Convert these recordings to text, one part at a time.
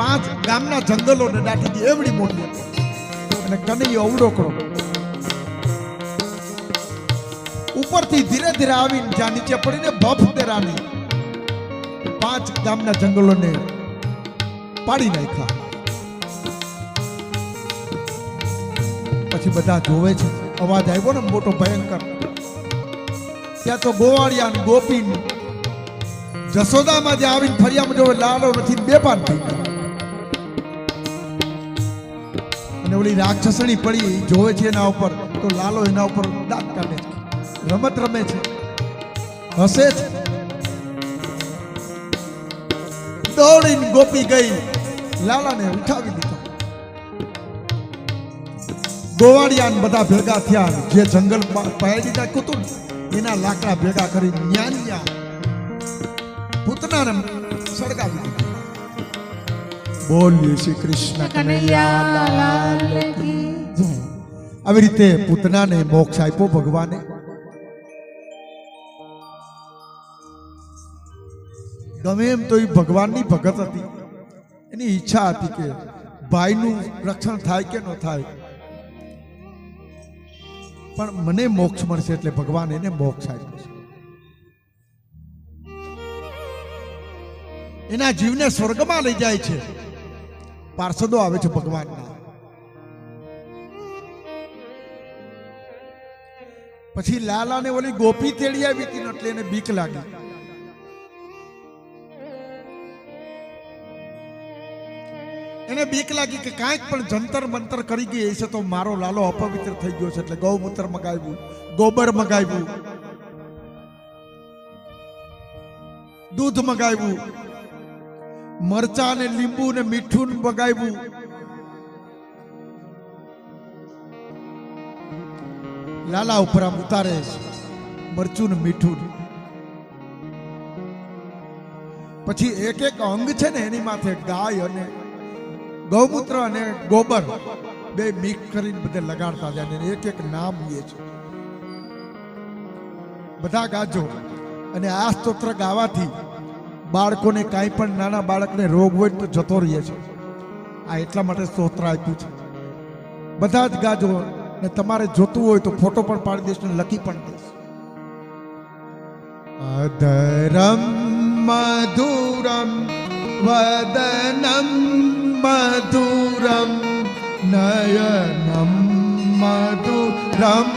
પાંચ ગામના જંગલોને દાટી દી, એવડી મોટી અને કનૈયો અવડોકડો ઉપરથી ધીરે ધીરે આવીને જ્યાં નીચે પડીને બફ દેરાની પાંચ ગામના જંગલોને પાડી નાખ્યા. પછી બધા જોવે છે, અવાજ આવ્યો ને મોટો ભયંકર. ત્યાં તો ગોવાળિયા ગોપી જસોદામાં જે આવીને ફરિયામાં જોવે લાલો નથી બે પાન થઈ ગયા. અને ઓલી રાક્ષસણી પડી જોવે છે એના ઉપર, તો લાલો એના ઉપર દાંત કાઢે છે. રમત રમે છે. હસે છે. દોડીને ગોપી ગઈ. લાલાને ઉઠાવી દીધો. ગોવાળિયા બધા ભેગા થયા. જે જંગલ પહેરી નાખ્યું હતું એના લાકડા ભેગા કરી ન્યા ન્યા પૂતનાને સળગાવી દીધી. બોલીએ શ્રી કૃષ્ણ કનૈયા આવી રીતે પૂતનાને મોક્ષ આપ્યો ભગવાને. ગમે એમ તો એ ભગવાનની ભગત હતી. એની ઈચ્છા હતી કે ભાઈનું રક્ષણ થાય કે ન થાય. પણ મને મોક્ષ મળશે એટલે ભગવાન એને મોક્ષ આપ્યો છે. એના જીવને સ્વર્ગમાં લઈ જાય છે. પાર્ષદો આવે છે ભગવાનના. પછી લાલાને ઓલી ગોપી તેડી આવી હતી એટલે એને બીક લાગી. એને બીક લાગી કે કાંઈક પણ જંતર મંતર કરી ગઈ છે તો મારો લાલો અપવિત્ર થઈ ગયો છે એટલે ગૌમૂત્ર મગાવ્યું, ગોબર મગાવ્યું, દૂધ મગાવ્યું મરચા ને લીંબુ ને મીઠું બગાવ્યું લાલા ઉપર આમ ઉતારે મરચું ને મીઠું પછી એક એક અંગ છે ને એની માથે ગાય અને ગૌમૂત્ર અને ગોબર બે મિક્સ કરીને બધે લગાડતા જાય એક એક નામ લે છે. બધા ગાજો. અને આ સ્તોત્ર ગાવાથી બાળકોને કાંઈ પણ નાના બાળકને રોગ હોય તો જતો રહે છે આ એટલા માટે સ્તોત્ર આપ્યું છે. બધા જ ગાજો ને તમારે જોતું હોય તો ફોટો પણ પાડી દઈશ ને લખી પણ દઈશ. અધરમ મધુરમ, વદનમ મધુરમ, નયનમ મધુરમ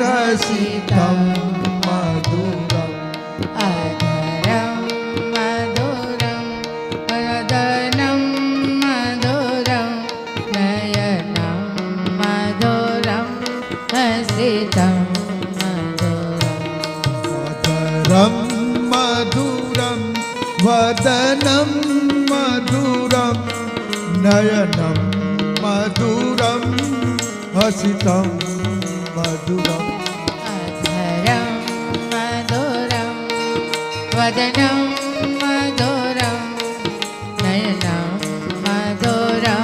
રસિકમ મધુરમ. મધુરમ હસિતમ મધુરમ અધરમ મધુરમ વદનમ મધુરમ નયનમ મધુરમ હસિતમ મધુરમ અધરમ મધુરમ વદનમ મધુરમ નયનમ મધુરમ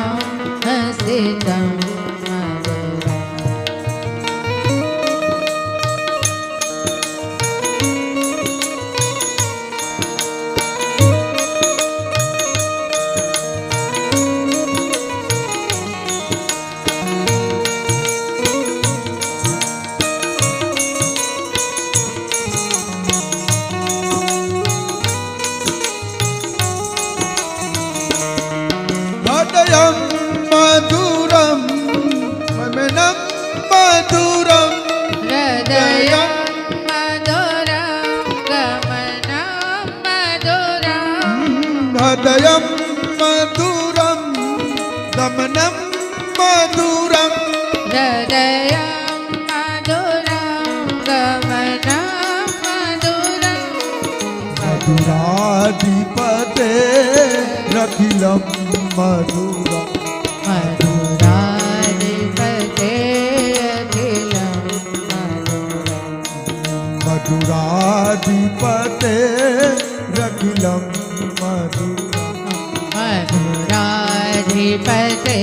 હૃદયમ મધુરમ મનમ મધુરમ હૃદયમ મધુરમ ગમનમ મધુરમ હૃદયમ મધુરમ દમનમ મધુરમ હૃદયમ મધુરમ ગમનમ મધુરમ મધુરાધિપતે રખિલમ મધુરમ મધુરાધિપતે અખિલમ મધુરમ મધુરાધિપતે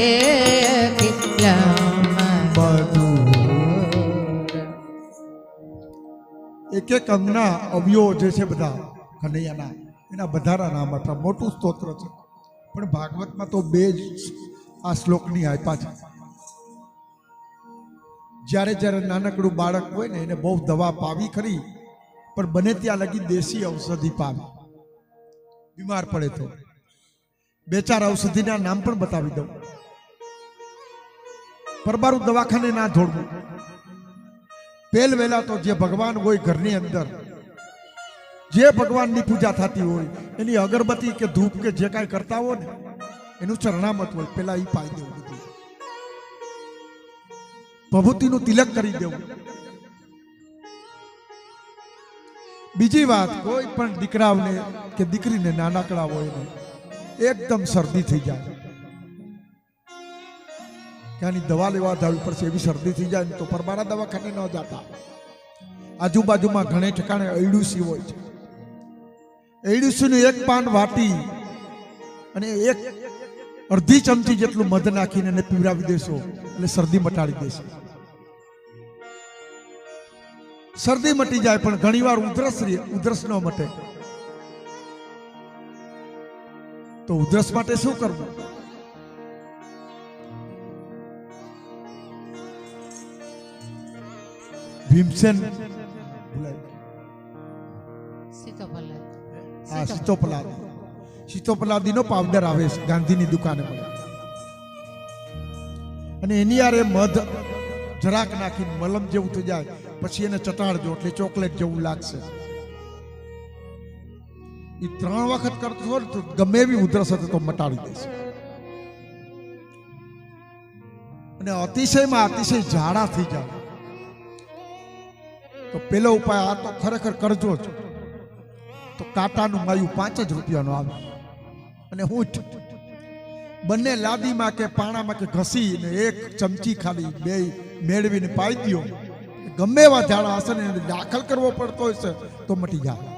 એક એક અંગના અવયવો જે છે બધા કનૈયાના એના બધાના નામ હતા મોટું સ્તોત્ર છે પણ ભાગવતમાં તો બે જ આ શ્લોકની આપ્યા છે જ્યારે જ્યારે નાનકડું બાળક હોય ને એને બહુ દવા પાવી ખરી, પણ બને ત્યાં લગી દેશી ઔષધિ પાવી. બીમાર પડે તો. બે ચાર ઔષધિના નામ પણ બતાવી દઉં. પરબારું દવાખાને ના જોડવું. પહેલ વહેલા તો જે ભગવાન હોય ઘરની અંદર જે ભગવાનની પૂજા થતી હોય, એની અગરબત્તી કે ધૂપ કે જે કાંઈ કરતા હોય ને, એનું ચરણામત હોય, પેલા એ પાઈ દેવું બધું. ભભૂતિનું તિલક કરી દેવું. બીજી વાત, કોઈ પણ દીકરાઓને કે દીકરીને નાનકડા હોય ને, એકદમ શરદી થઈ જાય. ત્યાંની દવા લેવા જવી પડશે એવી શરદી થઈ જાય ને તો પરમારા દવાખાને ન જતા. આજુબાજુમાં ઘણે ઠેકાણે અયડુસી હોય છે. અયડુસીનું એક પાન વાટી અને એક અડધી ચમચી જેટલું મધ નાખીને એને પીવડાવી દેશો એટલે શરદી મટાડી દેશે. શરદી મટી જાય પણ ઘણીવાર ઉધરસ ઉધરસ ન મટે. તો ઉધરસ માટે શું કરવું? ભીમસેન હા સીતોપલાદી સીતોપલાદીનો પાવડર આવે છે, ગાંધીની દુકાને મળે. અને એની યારે મધ જરાક નાખીને મલમ જેવું થઈ જાય, પછી એને ચટાડજો એટલે ચોકલેટ જેવું લાગશે. એ ત્રણ વખત કરતો હોય તો ગમે એવી ઉધરસ હતી તો મટાડી દેશે. અને અતિશયમાં અતિશય ઝાડા થઈ જાય. તો પેલો ઉપાય આ તો ખરેખર કરજો જ. તો કાંટાનું માયું પાંચ જ રૂપિયાનું આવે. અને હું બંને લાદીમાં કે પાણામાં કે ઘસીને એક ચમચી ખાલી બે મેળવીને પાઈ દ્યો. ગમે એવા ઝાડા હશે ને દાખલ કરવો પડતો હશે તો મટી જાય.